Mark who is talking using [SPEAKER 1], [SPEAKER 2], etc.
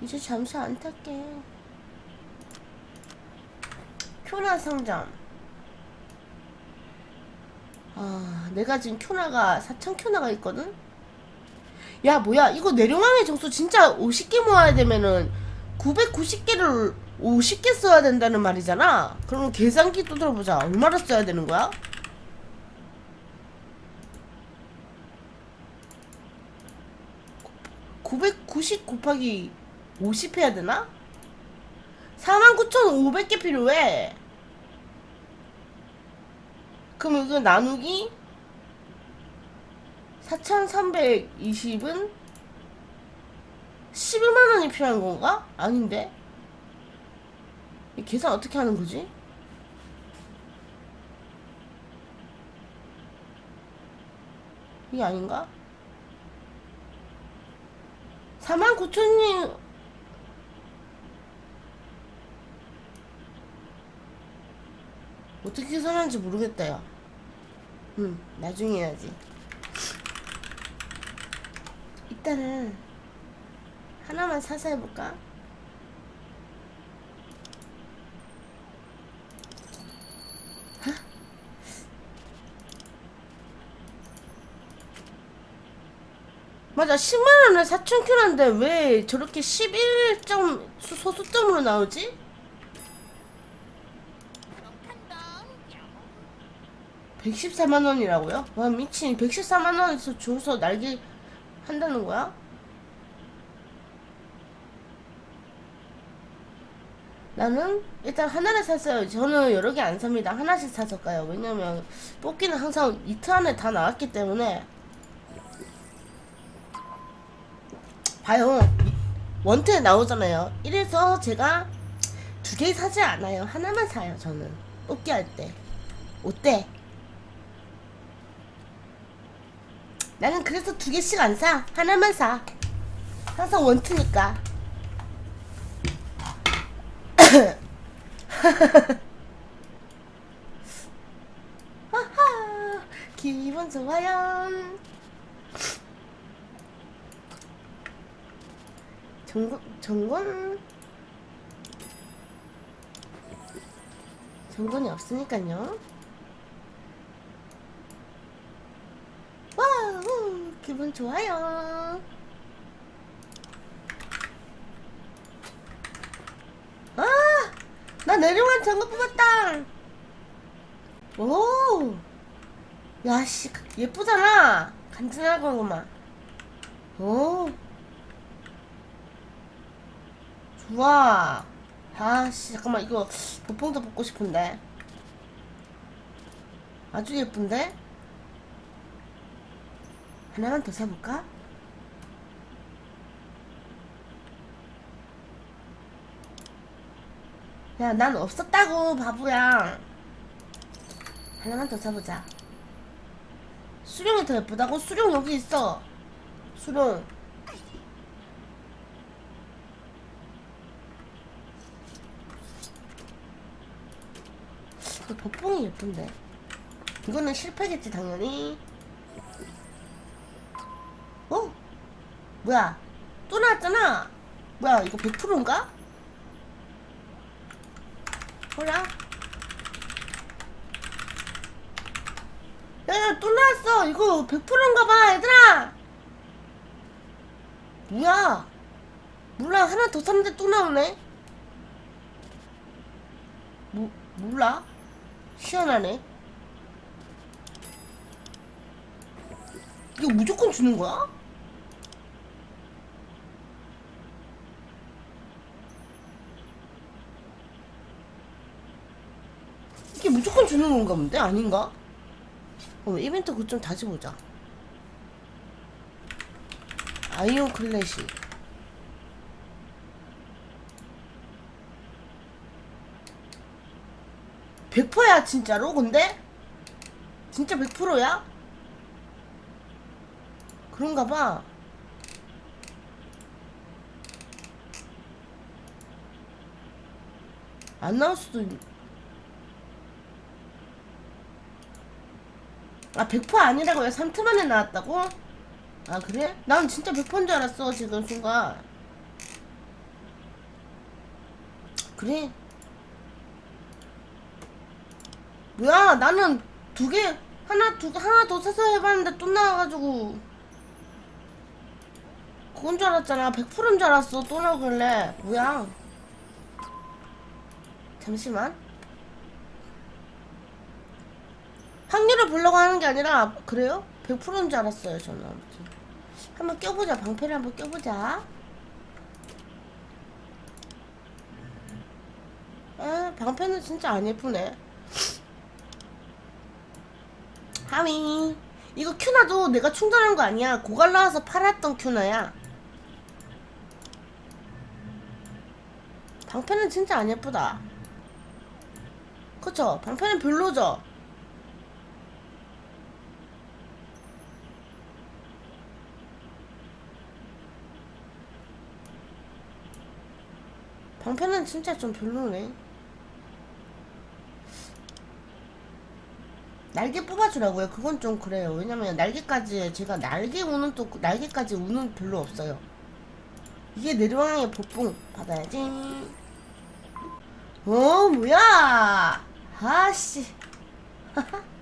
[SPEAKER 1] 이제 잠수 안 탈게. 큐나 상점. 아, 내가 지금 큐나가 4천 큐나가 있거든? 야, 뭐야. 이거 내룡왕의 정수 진짜 50개 모아야 되면은 990개를 50개 써야 된다는 말이잖아? 그럼 계산기 또 들어보자. 얼마나 써야 되는 거야? (990) 곱하기 50 해야 되나? 49,500개 필요해. 그럼 이거 나누기 4,320은 11만 원이 필요한 건가? 아닌데? 이 계산 어떻게 하는 거지? 이게 아닌가? 49,000이 어떻게 계산하는지 모르겠다, 야. 응, 나중에 해야지. 일단은 하나만 사서 해볼까? 하? 맞아 10만원에 4,000큐란데 왜 저렇게 11점 소- 소수점으로 나오지? 114만 원이라고요? 와 미친 114만 원에서 줘서 날개 한다는 거야? 나는 일단 하나를 샀어요. 저는 여러 개 안 삽니다. 하나씩 가요. 왜냐면 뽑기는 항상 이틀 안에 다 나왔기 때문에 봐요. 원트에 나오잖아요. 이래서 제가 두 개 사지 않아요. 하나만 사요. 저는 뽑기 할 때. 어때? 나는 그래서 두 개씩 안 사. 하나만 사. 항상 원트니까. 하하, 기분 좋아요. 정권, 정권, 정권이 없으니까요. 와우, 기분 좋아요. 아, 나 내려간 장갑 뽑았다. 오, 야, 씨, 예쁘잖아. 간지나고만. 오, 좋아. 아, 씨, 잠깐만, 이거 보통도 뽑고 싶은데. 아주 예쁜데? 하나만 더 사볼까? 야, 난 없었다고, 바보야. 하나만 더 사보자. 수령이 더 예쁘다고? 수령 여기 있어. 수령. 그 돋봉이 예쁜데. 이거는 실패겠지, 당연히. 뭐야? 또 나왔잖아. 뭐야, 이거 100%인가? 몰라. 야, 야, 또 나왔어. 이거 100%인가 봐, 얘들아. 뭐야? 몰라, 하나 더 샀는데 또 나오네. 뭐, 몰라? 희한하네. 이거 무조건 주는 거야? 이게 무조건 주는 건가 본데? 아닌가? 어, 이벤트 그거 좀 다시 보자. 아이온 클래식. (100%야) 진짜로 근데 진짜 (100%야) 그런가 봐. 안 나올 수도 있... 아, 100% 아니라고요? 3트 만에 나왔다고? 아, 그래? 난 진짜 100%인 줄 알았어, 지금 순간. 그래? 뭐야 나는 두 개 하나 두 개 하나 더 사서 해봤는데 또 나와가지고 그건 줄 알았잖아 100%인 줄 알았어 또 나오길래 뭐야 잠시만 확률을 보려고 하는 게 아니라 그래요? 100%인 줄 알았어요 저는. 아무튼. 한번 껴보자. 방패를 한번 껴보자. 아 방패는 진짜 안 예쁘네. 하위. 이거 큐나도 내가 충전한 거 아니야. 고갈 나와서 팔았던 큐나야. 방패는 진짜 안 예쁘다. 그쵸? 방패는 별로죠 방패는 진짜 좀 별로네 날개 뽑아주라고요. 그건 좀 그래요. 왜냐면 날개까지 제가 날개 우는 또 날개까지 우는 별로 없어요. 이게 내려왕의 복봉 받아야지. 어 뭐야? 아씨.